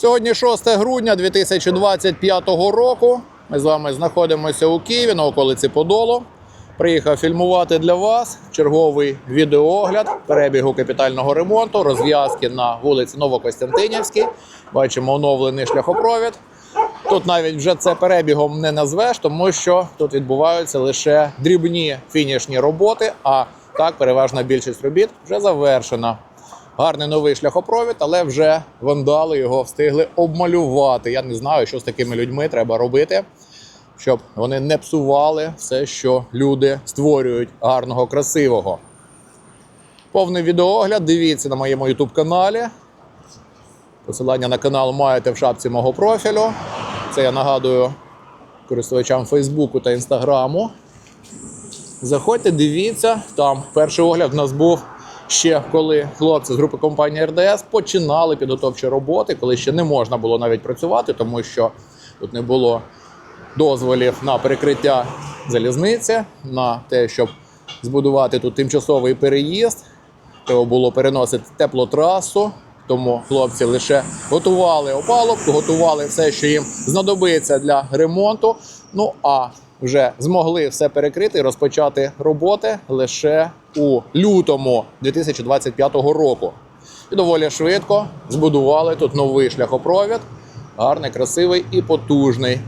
Сьогодні 6 грудня 2025 року. Ми з вами знаходимося у Києві на околиці Подолу. Приїхав фільмувати для вас черговий відеоогляд перебігу капітального ремонту, розв'язки на вулиці Новокостянтинівській. Бачимо оновлений шляхопровід. Тут навіть вже це перебігом не назвеш, тому що тут відбуваються лише дрібні фінішні роботи. А так, переважна більшість робіт вже завершена. Гарний новий шляхопровід, але вже вандали його встигли обмалювати. Я не знаю, що з такими людьми треба робити, щоб вони не псували все, що люди створюють гарного, красивого. Повний відеоогляд дивіться на моєму YouTube каналі. Посилання на канал маєте в шапці мого профілю. Це я нагадую користувачам Фейсбуку та Інстаграму. Заходьте, дивіться. Там перший огляд в нас був ще коли хлопці з групи компанії РДС починали підготовчі роботи, коли ще не можна було навіть працювати, тому що тут не було дозволів на перекриття залізниці, на те, щоб збудувати тут тимчасовий переїзд. Треба було переносити теплотрасу. Тому хлопці лише готували опалубку, готували все, що їм знадобиться для ремонту. Ну а вже змогли все перекрити і розпочати роботи лише у лютому 2025 року. І доволі швидко збудували тут новий шляхопровід, гарний, красивий і потужний.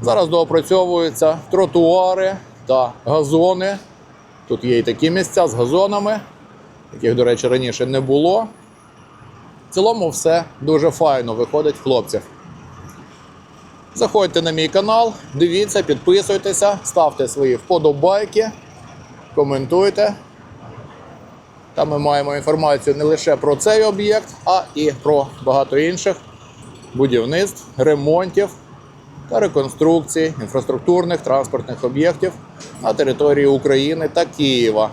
Зараз доопрацьовуються тротуари та газони. Тут є і такі місця з газонами, яких, до речі, раніше не було. Цілому все дуже файно виходить хлопців. Заходьте на мій канал, дивіться, підписуйтеся, ставте свої вподобайки, коментуйте. Там ми маємо інформацію не лише про цей об'єкт, а і про багато інших будівництв, ремонтів та реконструкцій інфраструктурних транспортних об'єктів на території України та Києва.